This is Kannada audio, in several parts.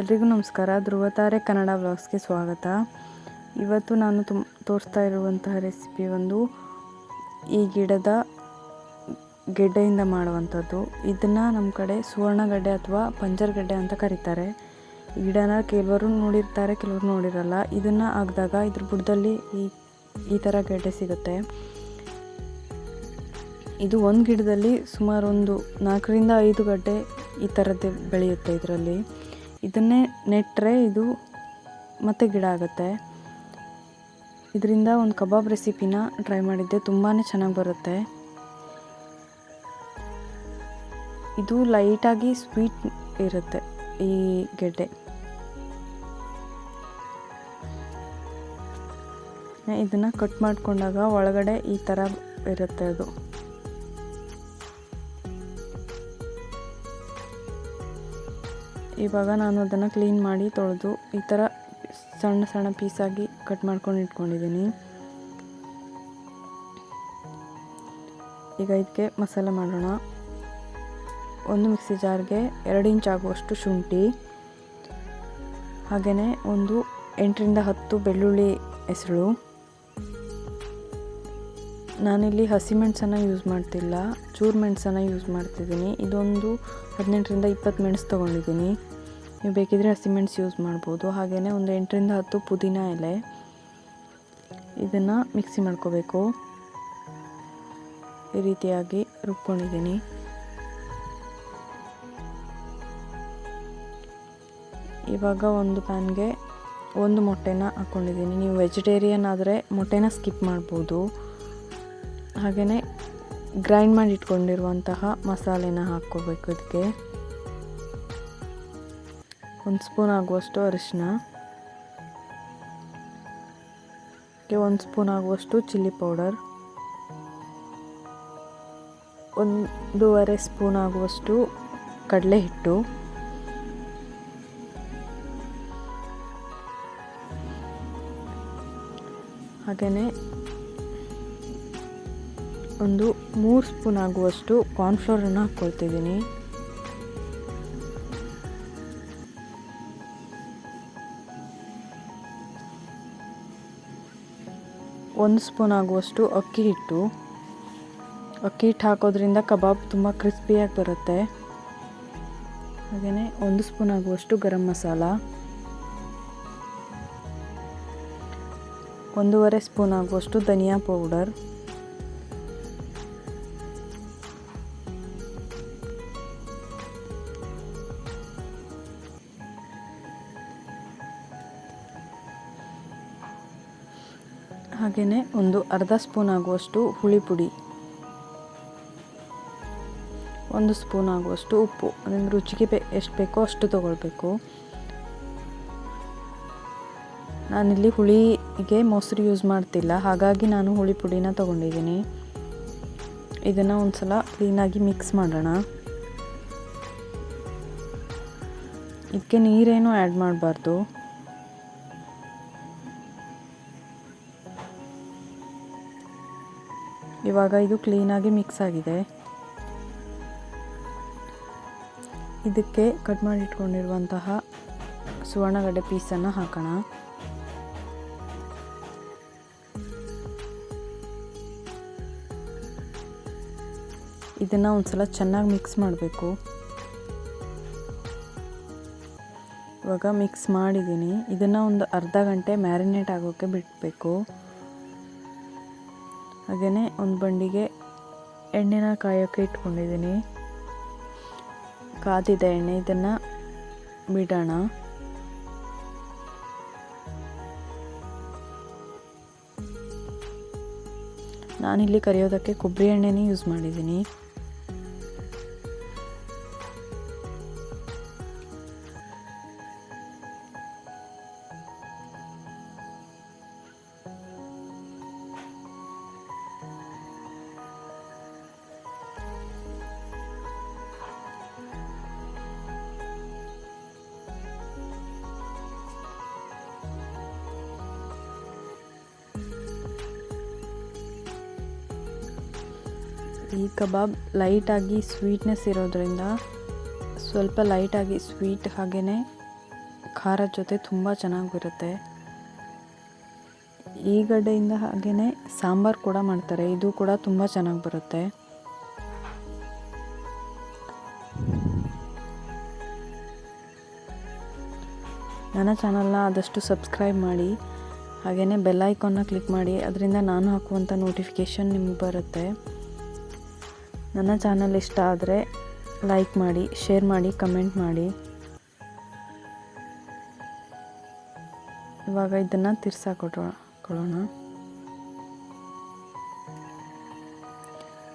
ಎಲ್ರಿಗೂ ನಮಸ್ಕಾರ. ಧ್ರುವತಾರೆ ಕನ್ನಡ ವ್ಲಾಗ್ಸ್ಗೆ ಸ್ವಾಗತ. ಇವತ್ತು ನಾನು ತುಂಬ ತೋರಿಸ್ತಾ ಇರುವಂತಹ ರೆಸಿಪಿ ಒಂದು ಈ ಗಿಡದ ಗೆಡ್ಡೆಯಿಂದ ಮಾಡುವಂಥದ್ದು. ಇದನ್ನು ನಮ್ಮ ಕಡೆ ಸುವರ್ಣಗಡ್ಡೆ ಅಥವಾ ಪಂಜರಗಡ್ಡೆ ಅಂತ ಕರೀತಾರೆ. ಗಿಡನ ಕೆಲವರು ನೋಡಿರ್ತಾರೆ, ಕೆಲವರು ನೋಡಿರಲ್ಲ. ಇದನ್ನು ಹಾಕಿದಾಗ ಇದ್ರ ಬುಡದಲ್ಲಿ ಈ ಈ ಥರ ಗೆಡ್ಡೆ ಸಿಗುತ್ತೆ. ಇದು ಒಂದು ಗಿಡದಲ್ಲಿ ಸುಮಾರು ಒಂದು ನಾಲ್ಕರಿಂದ ಐದು ಗಡ್ಡೆ ಈ ಥರದ್ದು ಬೆಳೆಯುತ್ತೆ ಇದರಲ್ಲಿ. ಇದನ್ನೇ ನೆಟ್ಟರೆ ಇದು ಮತ್ತೆ ಗಿಡ ಆಗುತ್ತೆ. ಇದರಿಂದ ಒಂದು ಕಬಾಬ್ ರೆಸಿಪಿನ ಟ್ರೈ ಮಾಡಿದ್ದೆ ತುಂಬಾ ಚೆನ್ನಾಗಿ ಬರುತ್ತೆ. ಇದು ಲೈಟಾಗಿ ಸ್ವೀಟ್ ಇರುತ್ತೆ ಈ ಗೆಡ್ಡೆ. ಇದನ್ನು ಕಟ್ ಮಾಡಿಕೊಂಡಾಗ ಒಳಗಡೆ ಈ ಥರ ಇರುತ್ತೆ ಅದು. ಇವಾಗ ನಾನು ಅದನ್ನು ಕ್ಲೀನ್ ಮಾಡಿ ತೊಳೆದು ಈ ಥರ ಸಣ್ಣ ಸಣ್ಣ ಪೀಸಾಗಿ ಕಟ್ ಮಾಡ್ಕೊಂಡು ಇಟ್ಕೊಂಡಿದ್ದೀನಿ ಈಗ ಇದಕ್ಕೆ ಮಸಾಲೆ ಮಾಡೋಣ. ಒಂದು ಮಿಕ್ಸಿ ಜಾರ್ಗೆ ಎರಡು ಇಂಚ್ ಆಗುವಷ್ಟು ಶುಂಠಿ ಹಾಗೆಯೇ ಒಂದು ಎಂಟರಿಂದ ಹತ್ತು ಬೆಳ್ಳುಳ್ಳಿ ಹೆಸರು. ನಾನಿಲ್ಲಿ ಹಸಿಮೆಣಸನ್ನು ಯೂಸ್ ಮಾಡ್ತಿಲ್ಲ. ಚೂರು ಮೆಣಸನ್ನು ಯೂಸ್ ಮಾಡ್ತಿದ್ದೀನಿ. ಇದೊಂದು ಹದಿನೆಂಟರಿಂದ ಇಪ್ಪತ್ತು ಮೆಣಸು ತೊಗೊಂಡಿದ್ದೀನಿ. ನೀವು ಬೇಕಿದ್ರೆ ಹಸಿಮೆಣಸು ಯೂಸ್ ಮಾಡ್ಬೋದು. ಹಾಗೆಯೇ ಒಂದು ಎಂಟರಿಂದ ಹತ್ತು ಪುದೀನ ಎಲೆ. ಇದನ್ನು ಮಿಕ್ಸಿ ಮಾಡ್ಕೋಬೇಕು. ಈ ರೀತಿಯಾಗಿ ರುಬ್ಕೊಂಡಿದ್ದೀನಿ. ಇವಾಗ ಒಂದು ಪ್ಯಾನ್ಗೆ ಒಂದು ಮೊಟ್ಟೆನ ಹಾಕ್ಕೊಂಡಿದ್ದೀನಿ ನೀವು ವೆಜಿಟೇರಿಯನ್ ಆದರೆ ಮೊಟ್ಟೆನ ಸ್ಕಿಪ್ ಮಾಡ್ಬೋದು. ಹಾಗೆಯೇ ಗ್ರೈಂಡ್ ಮಾಡಿ ಇಟ್ಕೊಂಡಿರುವಂತಹ ಮಸಾಲೆನ ಹಾಕ್ಕೋಬೇಕು ಇದಕ್ಕೆ ಒಂದು ಸ್ಪೂನ್ ಆಗುವಷ್ಟು ಅರಿಶಿನ ಒಂದು ಸ್ಪೂನ್ ಆಗುವಷ್ಟು ಚಿಲ್ಲಿ ಪೌಡರ್ ಒಂದೂವರೆ ಸ್ಪೂನ್ ಆಗುವಷ್ಟು ಕಡಲೆ ಹಿಟ್ಟು. ಹಾಗೆಯೇ ಒಂದು ಮೂರು ಸ್ಪೂನ್ ಆಗುವಷ್ಟು ಕಾರ್ನ್ಫ್ಲೋರನ್ನು ಹಾಕ್ಕೊಳ್ತಿದ್ದೀನಿ. ಒಂದು ಸ್ಪೂನ್ ಆಗುವಷ್ಟು ಅಕ್ಕಿ ಹಿಟ್ಟು. ಅಕ್ಕಿ ಹಿಟ್ಟು ಹಾಕೋದ್ರಿಂದ ಕಬಾಬ್ ತುಂಬ ಕ್ರಿಸ್ಪಿಯಾಗಿ ಬರುತ್ತೆ. ಹಾಗೆಯೇ ಒಂದು ಸ್ಪೂನ್ ಆಗುವಷ್ಟು ಗರಂ ಮಸಾಲ. ಒಂದೂವರೆ ಸ್ಪೂನ್ ಆಗುವಷ್ಟು ಧನಿಯಾ ಪೌಡರ್. ಹಾಗೆಯೇ ಒಂದು ಅರ್ಧ ಸ್ಪೂನ್ ಆಗುವಷ್ಟು ಹುಳಿ ಪುಡಿ. ಒಂದು ಸ್ಪೂನ್ ಆಗುವಷ್ಟು ಉಪ್ಪು. ಅದನ್ನು ರುಚಿಗೆ ಬೇ, ಎಷ್ಟು ಬೇಕೋ ಅಷ್ಟು ತೊಗೊಳ್ಬೇಕು. ನಾನಿಲ್ಲಿ ಹುಳಿಗೆ ಮೊಸರು ಯೂಸ್ ಮಾಡ್ತಿಲ್ಲ. ಹಾಗಾಗಿ ನಾನು ಹುಳಿ ಪುಡಿನ ತೊಗೊಂಡಿದ್ದೀನಿ. ಇದನ್ನು ಒಂದು ಸಲ ಕ್ಲೀನಾಗಿ ಮಿಕ್ಸ್ ಮಾಡೋಣ. ಇದಕ್ಕೆ ನೀರೇನು ಆ್ಯಡ್ ಮಾಡಬಾರ್ದು. ಇವಾಗ ಇದು ಕ್ಲೀನಾಗಿ ಮಿಕ್ಸ್ ಆಗಿದೆ. ಇದಕ್ಕೆ ಕಟ್ ಮಾಡಿ ಇಟ್ಕೊಂಡಿರುವಂತಹ ಸುವರ್ಣಗಡ್ಡೆ ಪೀಸನ್ನು ಹಾಕೋಣ. ಇದನ್ನು ಒಂದ್ಸಲ ಚೆನ್ನಾಗಿ ಮಿಕ್ಸ್ ಮಾಡಬೇಕು. ಇವಾಗ ಮಿಕ್ಸ್ ಮಾಡಿದ್ದೀನಿ. ಇದನ್ನು ಒಂದು ಅರ್ಧ ಗಂಟೆ ಮ್ಯಾರಿನೇಟ್ ಆಗೋಕ್ಕೆ ಬಿಡಬೇಕು ಹಾಗೆಯೇ ಒಂದು ಬಂಡಿಗೆ ಎಣ್ಣೆನ ಕಾಯೋಕ್ಕೆ ಇಟ್ಕೊಂಡಿದ್ದೀನಿ. ಕಾದಿದೆ ಎಣ್ಣೆ ಇದನ್ನು ಬಿಡೋಣ. ನಾನಿಲ್ಲಿ ಕರಿಯೋದಕ್ಕೆ ಕೊಬ್ಬರಿ ಎಣ್ಣೆನೇ ಯೂಸ್ ಮಾಡಿದ್ದೀನಿ. ಈ ಕಬಾಬ್ ಲೈಟಾಗಿ ಸ್ವೀಟ್ನೆಸ್ ಇರೋದ್ರಿಂದ ಸ್ವಲ್ಪ ಲೈಟಾಗಿ ಸ್ವೀಟ್ ಹಾಗೆಯೇ ಖಾರ ಜೊತೆ ತುಂಬ ಚೆನ್ನಾಗಿರುತ್ತೆ. ಈ ಗಡ್ಡೆಯಿಂದ ಹಾಗೆಯೇ ಸಾಂಬಾರು ಕೂಡ ಮಾಡ್ತಾರೆ. ಇದು ಕೂಡ ತುಂಬ ಚೆನ್ನಾಗಿ ಬರುತ್ತೆ. ನನ್ನ ಚಾನಲ್ನ ಆದಷ್ಟು ಸಬ್ಸ್ಕ್ರೈಬ್ ಮಾಡಿ. ಹಾಗೆಯೇ ಬೆಲ್ ಐಕಾನ್ನ ಕ್ಲಿಕ್ ಮಾಡಿ. ಅದರಿಂದ ನಾನು ಹಾಕುವಂಥ ನೋಟಿಫಿಕೇಷನ್ ನಿಮಗೆ ಬರುತ್ತೆ. ನನ್ನ ಚಾನಲ್ ಇಷ್ಟ ಆದರೆ ಲೈಕ್ ಮಾಡಿ, ಶೇರ್ ಮಾಡಿ, ಕಮೆಂಟ್ ಮಾಡಿ. ಇವಾಗ ಇದನ್ನು ತಿರ್ಸಾಕೊಟ್ಕೊಳ್ಳೋಣ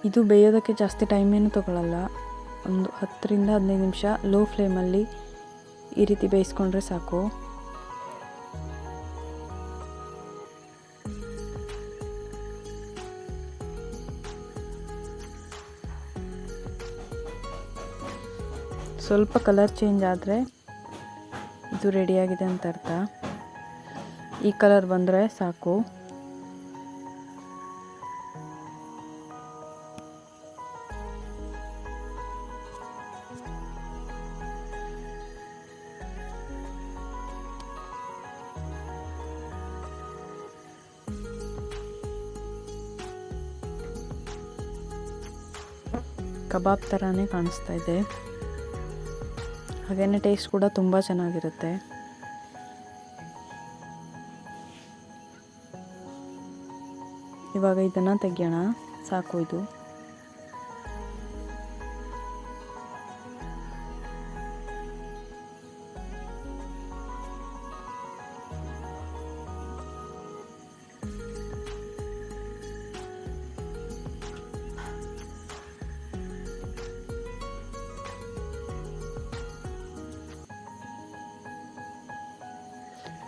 ಇದು ಬೇಯೋದಕ್ಕೆ ಜಾಸ್ತಿ ಟೈಮ್ ಏನು ತಗೊಳ್ಳಲ್ಲ ಒಂದು ಹತ್ತರಿಂದ ಹದಿನೈದು ನಿಮಿಷ ಲೋ ಫ್ಲೇಮಲ್ಲಿ ಈ ರೀತಿ ಬೇಯಿಸ್ಕೊಂಡ್ರೆ ಸಾಕು. ಸ್ವಲ್ಪ ಕಲರ್ ಚೇಂಜ್ ಆದರೆ ಇದು ರೆಡಿಯಾಗಿದೆ ಅಂತ ಅರ್ಥ. ಈ ಕಲರ್ ಬಂದರೆ ಸಾಕು. ಕಬಾಬ್ ಥರನೇ ಕಾಣಿಸ್ತಾ ಇದೆ. ಹಾಗೆಯೇ ಟೇಸ್ಟ್ ಕೂಡ ತುಂಬ ಚೆನ್ನಾಗಿರುತ್ತೆ. ಇವಾಗ ಇದನ್ನು ತೆಗಿಯೋಣ. ಸಾಕು ಇದು.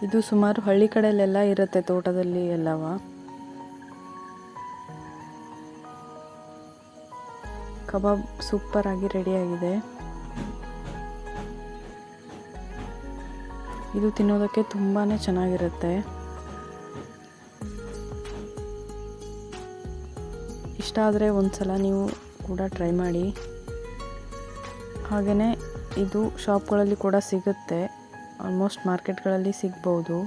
ಇದು ಸುಮಾರು ಹಳ್ಳಿ ಕಡೆಯಲ್ಲೆಲ್ಲ ಇರುತ್ತೆ ತೋಟದಲ್ಲಿ ಎಲ್ಲವ. ಕಬಾಬ್ ಸೂಪರ್ ಆಗಿ ರೆಡಿಯಾಗಿದೆ ಇದು ತಿನ್ನೋದಕ್ಕೆ ತುಂಬಾ ಚೆನ್ನಾಗಿರುತ್ತೆ. ಇಷ್ಟ ಆದರೆ ಒಂದ್ಸಲ ನೀವು ಕೂಡ ಟ್ರೈ ಮಾಡಿ. ಹಾಗೆಯೇ ಇದು ಶಾಪ್ಗಳಲ್ಲಿ ಕೂಡ ಸಿಗುತ್ತೆ. ಆಲ್ಮೋಸ್ಟ್ ಮಾರ್ಕೆಟ್ಗಳಲ್ಲಿ ಸಿಗ್ಬೋದು.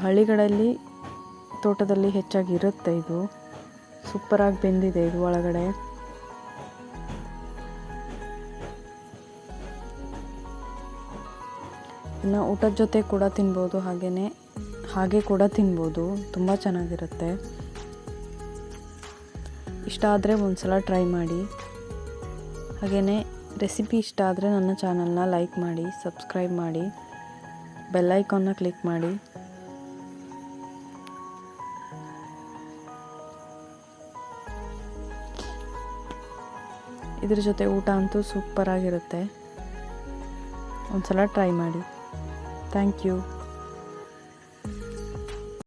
ಹಳ್ಳಿಗಳಲ್ಲಿ ತೋಟದಲ್ಲಿ ಹೆಚ್ಚಾಗಿ ಇರುತ್ತೆ ಇದು. ಸೂಪರಾಗಿ ಬೆಂದಿದೆ ಇದು ಒಳಗಡೆ. ಇನ್ನು ಊಟದ ಜೊತೆ ಕೂಡ ತಿನ್ಬೋದು ಹಾಗೆಯೇ ಹಾಗೆ ಕೂಡ ತಿನ್ಬೋದು. ತುಂಬ ಚೆನ್ನಾಗಿರುತ್ತೆ. ಇಷ್ಟ ಆದರೆ ಒಂದು ಸಲ ಟ್ರೈ ಮಾಡಿ. ಹಾಗೆಯೇ ರೆಸಿಪಿ ಇಷ್ಟ ಆದರೆ ನನ್ನ ಚಾನಲ್ನ ಲೈಕ್ ಮಾಡಿ, ಸಬ್ಸ್ಕ್ರೈಬ್ ಮಾಡಿ, ಬೆಲ್ ಐಕಾನ್ನ ಕ್ಲಿಕ್ ಮಾಡಿ. ಇದ್ರ ಜೊತೆ ಊಟ ಅಂತೂ ಸೂಪರಾಗಿರುತ್ತೆ. ಒಂದ್ಸಲ ಟ್ರೈ ಮಾಡಿ. Thank you.